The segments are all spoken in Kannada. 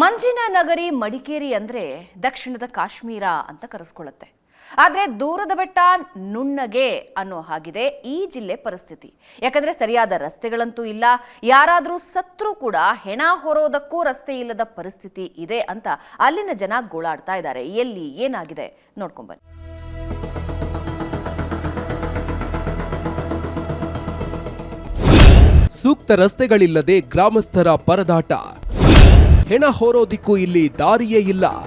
ಮಂಜಿನ ನಗರಿ ಮಡಿಕೇರಿ ಅಂದ್ರೆ ದಕ್ಷಿಣದ ಕಾಶ್ಮೀರ ಅಂತ ಕರೆಸ್ಕೊಳ್ಳುತ್ತೆ. ಆದ್ರೆ ದೂರದ ಬೆಟ್ಟ ನುಣ್ಣಗೆ ಅನ್ನೋ ಹಾಗಿದೆ ಈ ಜಿಲ್ಲೆ ಪರಿಸ್ಥಿತಿ. ಯಾಕಂದ್ರೆ ಸರಿಯಾದ ರಸ್ತೆಗಳಂತೂ ಇಲ್ಲ, ಯಾರಾದರೂ ಸತ್ರೂ ಕೂಡ ಹೆಣ ಹೊರೋದಕ್ಕೂ ರಸ್ತೆ ಇಲ್ಲದ ಪರಿಸ್ಥಿತಿ ಇದೆ ಅಂತ ಅಲ್ಲಿನ ಜನ ಗೋಳಾಡ್ತಾ ಇದ್ದಾರೆ. ಎಲ್ಲಿ ಏನಾಗಿದೆ ನೋಡ್ಕೊಂಬನ್ನಿ ಸೂಕ್ತ ರಸ್ತೆಗಳಿಲ್ಲದೆ ಗ್ರಾಮಸ್ಥರ ಪರದಾಟ. ಹೆಣ ಹೋರೋದಿಕ್ಕೂ ಇಲ್ಲಿ ದಾರಿಯೇ ಇಲ್ಲ.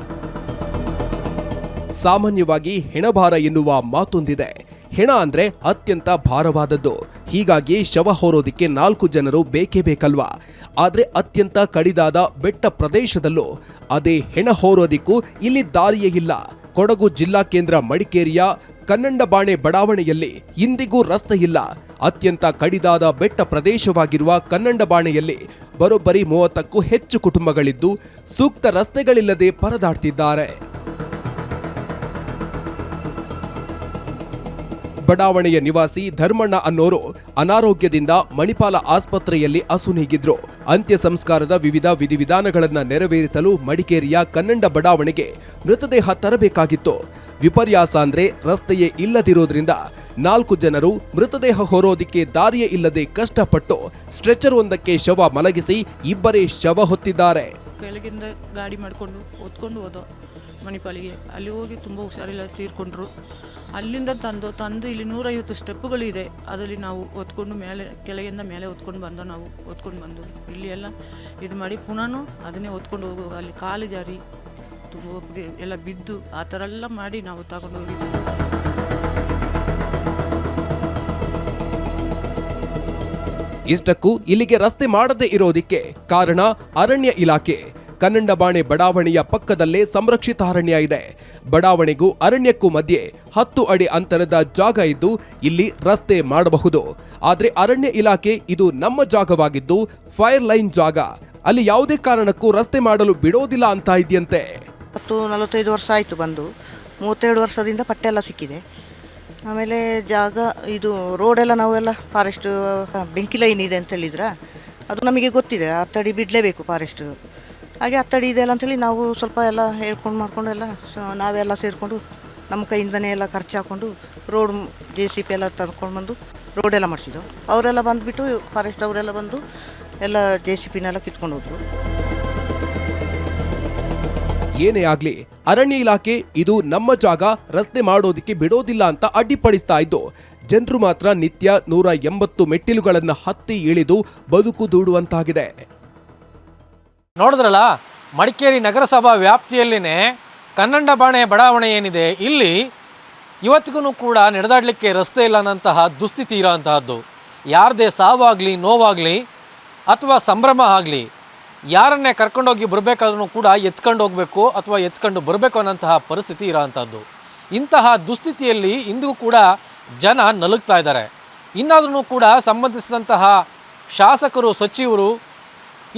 ಸಾಮಾನ್ಯವಾಗಿ ಹೆಣಭಾರ ಎನ್ನುವ ಮಾತೊಂದಿದೆ. ಹೆಣ ಅಂದ್ರೆ ಅತ್ಯಂತ ಭಾರವಾದದ್ದು. ಹೀಗಾಗಿ ಶವ ಹೋರೋದಿಕ್ಕೆ ನಾಲ್ಕು ಜನರು ಬೇಕೇ ಬೇಕಲ್ವಾ? ಆದ್ರೆ ಅತ್ಯಂತ ಕಡಿದಾದ ಬೆಟ್ಟ ಪ್ರದೇಶದಲ್ಲೂ ಅದೇ ಹೆಣ ಹೋರೋದಿಕ್ಕೂ ಇಲ್ಲಿ ದಾರಿಯೇ ಇಲ್ಲ. ಕೊಡಗು ಜಿಲ್ಲಾ ಕೇಂದ್ರ ಮಡಿಕೇರಿಯ ಕನ್ನಂಡಬಾಣೆ ಬಡಾವಣೆಯಲ್ಲಿ ಇಂದಿಗೂ ರಸ್ತೆ ಇಲ್ಲ. ಅತ್ಯಂತ ಕಡಿದಾದ ಬೆಟ್ಟ ಪ್ರದೇಶವಾಗಿರುವ ಕನ್ನಂಡಬಾಣೆಯಲ್ಲಿ ಬರೋಬ್ಬರಿ ಮೂವತ್ತಕ್ಕೂ ಹೆಚ್ಚು ಕುಟುಂಬಗಳಿದ್ದು ಸೂಕ್ತ ರಸ್ತೆಗಳಿಲ್ಲದೆ ಪರದಾಡ್ತಿದ್ದಾರೆ. ಬಡಾವಣೆಯ ನಿವಾಸಿ ಧರ್ಮಣ್ಣ ಅನ್ನೋರು ಅನಾರೋಗ್ಯದಿಂದ ಮಣಿಪಾಲ ಆಸ್ಪತ್ರೆಯಲ್ಲಿ ಅಸುನೀಗಿದ್ರು ಅಂತ್ಯ ಸಂಸ್ಕಾರದ ವಿವಿಧ ವಿಧಿವಿಧಾನಗಳನ್ನು ನೆರವೇರಿಸಲು ಮಡಿಕೇರಿಯ ಕನ್ನಡ ಬಡಾವಣೆಗೆ ಮೃತದೇಹ ತರಬೇಕಾಗಿತ್ತು. ವಿಪರ್ಯಾಸ ಅಂದ್ರೆ ರಸ್ತೆಯೇ ಇಲ್ಲದಿರೋದ್ರಿಂದ ನಾಲ್ಕು ಜನರು ಮೃತದೇಹ ಹೊರೋದಿಕ್ಕೆ ದಾರಿಯೇ ಇಲ್ಲದೆ ಕಷ್ಟಪಟ್ಟು ಸ್ಟ್ರೆಚರ್ ಒಂದಕ್ಕೆ ಶವ ಮಲಗಿಸಿ ಇಬ್ಬರೇ ಶವ ಹೊತ್ತಿದ್ದಾರೆ. ಕೆಳಗಿಂದ ಗಾಡಿ ಮಾಡಿಕೊಂಡು ಹೊತ್ಕೊಂಡು ಹೋದ ಮಣಿಪಾಲಿಗೆ. ಅಲ್ಲಿ ಹೋಗಿ ತುಂಬ ಹುಷಾರಿಲ್ಲ, ತೀರ್ಕೊಂಡ್ರು. ಅಲ್ಲಿಂದ ತಂದು ತಂದು ಇಲ್ಲಿ ನೂರೈವತ್ತು ಸ್ಟೆಪ್ಪುಗಳಿದೆ ಅದರಲ್ಲಿ ನಾವು ಹೊತ್ಕೊಂಡು ಮೇಲೆ, ಕೆಳಗಿಂದ ಮೇಲೆ ಹೊತ್ಕೊಂಡು ಬಂದ, ನಾವು ಹೊತ್ಕೊಂಡು ಬಂದು. ಇಲ್ಲಿ ಎಲ್ಲ ಇದು ಮಾಡಿ ಪುನಃ ಅದನ್ನೇ ಹೊತ್ಕೊಂಡು ಹೋಗುವಾಗ ಅಲ್ಲಿ ಕಾಲು ಜಾರಿ. ತುಂಬ ಒಬ್ರಿಗೆ ಎಲ್ಲ ಬಿದ್ದು ಆ ಥರ ಎಲ್ಲ ಮಾಡಿ ನಾವು ತಗೊಂಡು ಹೋಗಿದ್ವಿ ಇಷ್ಟಕ್ಕೂ ಇಲ್ಲಿಗೆ ರಸ್ತೆ ಮಾಡದೇ ಇರೋದಿಕ್ಕೆ ಕಾರಣ ಅರಣ್ಯ ಇಲಾಖೆ. ಕನ್ನಂಡಬಾಣೆ ಬಡಾವಣೆಯ ಪಕ್ಕದಲ್ಲೇ ಸಂರಕ್ಷಿತ ಅರಣ್ಯ ಇದೆ. ಬಡಾವಣೆಗೂ ಅರಣ್ಯಕ್ಕೂ ಮಧ್ಯೆ ಹತ್ತು ಅಡಿ ಅಂತರದ ಜಾಗ ಇದ್ದು ಇಲ್ಲಿ ರಸ್ತೆ ಮಾಡಬಹುದು. ಆದರೆ ಅರಣ್ಯ ಇಲಾಖೆ ಇದು ನಮ್ಮ ಜಾಗವಾಗಿದ್ದು ಫೈರ್ ಲೈನ್ ಜಾಗ. ಅಲ್ಲಿ ಯಾವುದೇ ಕಾರಣಕ್ಕೂ ರಸ್ತೆ ಮಾಡಲು ಬಿಡೋದಿಲ್ಲ ಅಂತ ಇದೆಯಂತೆ. ಹತ್ತು ನಲವತ್ತೈದು ವರ್ಷ ಆಯಿತು ಬಂದು. ಮೂವತ್ತೆರಡು ವರ್ಷದಿಂದ ಪಟ್ಟೆ ಎಲ್ಲ ಸಿಕ್ಕಿದೆ. ಆಮೇಲೆ ಜಾಗ, ಇದು ರೋಡೆಲ್ಲ ನಾವೆಲ್ಲ ಫಾರೆಸ್ಟ್ ಬೆಂಕಿ ಲೈನ್ ಇದೆ ಅಂತ ಹೇಳಿದ್ರ? ಅದು ನಮಗೆ ಗೊತ್ತಿದೆ. ಹತ್ತಡಿ ಬಿಡಲೇಬೇಕು ಫಾರೆಸ್ಟ್ ಹಾಗೆ ಹತ್ತಡಿ ಇದೆ ಅಲ್ಲ ಅಂತೇಳಿ ನಾವು ಸ್ವಲ್ಪ ಎಲ್ಲ ಹೇಳ್ಕೊಂಡು ಮಾಡಿಕೊಂಡು ಎಲ್ಲ ನಾವೆಲ್ಲ ಸೇರಿಕೊಂಡು ನಮ್ಮ ಕೈಯಿಂದನೇ ಎಲ್ಲ ಖರ್ಚು ಹಾಕ್ಕೊಂಡು ರೋಡ್ ಜೆ ಸಿ ಪಿ ಎಲ್ಲ ತಂದ್ಕೊಂಡು ಬಂದು ರೋಡೆಲ್ಲ ಮಾಡಿಸಿದ್ದು. ಅವರೆಲ್ಲ ಬಂದುಬಿಟ್ಟು ಫಾರೆಸ್ಟ್ ಅವರೆಲ್ಲ ಬಂದು ಎಲ್ಲ ಜೆ ಸಿ ಪಿನೆಲ್ಲ ಕಿತ್ಕೊಂಡು ಹೋದ್ರು. ಏನೇ ಆಗ್ಲಿ, ಅರಣ್ಯ ಇಲಾಖೆ ಇದು ನಮ್ಮ ಜಾಗ, ರಸ್ತೆ ಮಾಡೋದಿಕ್ಕೆ ಬಿಡೋದಿಲ್ಲ ಅಂತ ಅಡ್ಡಿಪಡಿಸ್ತಾ ಇದ್ದು, ಜನರು ಮಾತ್ರ ನಿತ್ಯ ನೂರ ಎಂಬತ್ತು ಮೆಟ್ಟಿಲುಗಳನ್ನು ಹತ್ತಿ ಇಳಿದು ಬದುಕು ದೂಡುವಂತಾಗಿದೆ. ನೋಡಿದ್ರಲ್ಲ, ಮಡಿಕೇರಿ ನಗರಸಭಾ ವ್ಯಾಪ್ತಿಯಲ್ಲಿನೇ ಕನ್ನಂಡಬಾಣೆ ಬಡಾವಣೆ ಏನಿದೆ, ಇಲ್ಲಿ ಇವತ್ತಿಗೂ ಕೂಡ ನಡೆದಾಡಲಿಕ್ಕೆ ರಸ್ತೆ ಇಲ್ಲ ಅನ್ನೋಂತಹ ದುಸ್ಥಿತಿ ಇರೋಂತಹದ್ದು. ಯಾರದೇ ಸಾವಾಗಲಿ, ನೋವಾಗಲಿ, ಅಥವಾ ಸಂಭ್ರಮ ಆಗಲಿ ಯಾರನ್ನೇ ಕರ್ಕೊಂಡೋಗಿ ಬರಬೇಕಾದ್ರೂ ಕೂಡ ಎತ್ಕೊಂಡು ಹೋಗಬೇಕು ಅಥವಾ ಎತ್ಕೊಂಡು ಬರಬೇಕು ಅನ್ನೋಂತಹ ಪರಿಸ್ಥಿತಿ ಇರೋವಂಥದ್ದು ಇಂತಹ ದುಸ್ಥಿತಿಯಲ್ಲಿ ಇಂದಿಗೂ ಕೂಡ ಜನ ನಲುಗ್ತಾ ಇದ್ದಾರೆ. ಇನ್ನಾದ್ರೂ ಕೂಡ ಸಂಬಂಧಿಸಿದಂತಹ ಶಾಸಕರು, ಸಚಿವರು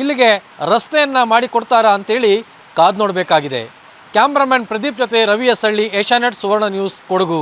ಇಲ್ಲಿಗೆ ರಸ್ತೆಯನ್ನು ಮಾಡಿಕೊಡ್ತಾರಾ ಅಂತೇಳಿ ಕಾದು ನೋಡಬೇಕಾಗಿದೆ. ಕ್ಯಾಮ್ರಾಮನ್ ಪ್ರದೀಪ್ ಜೊತೆ ರವಿ ಎಸ್ ಹಳ್ಳಿ ಏಷ್ಯಾನೆಟ್ ಸುವರ್ಣ ನ್ಯೂಸ್ ಕೊಡಗು.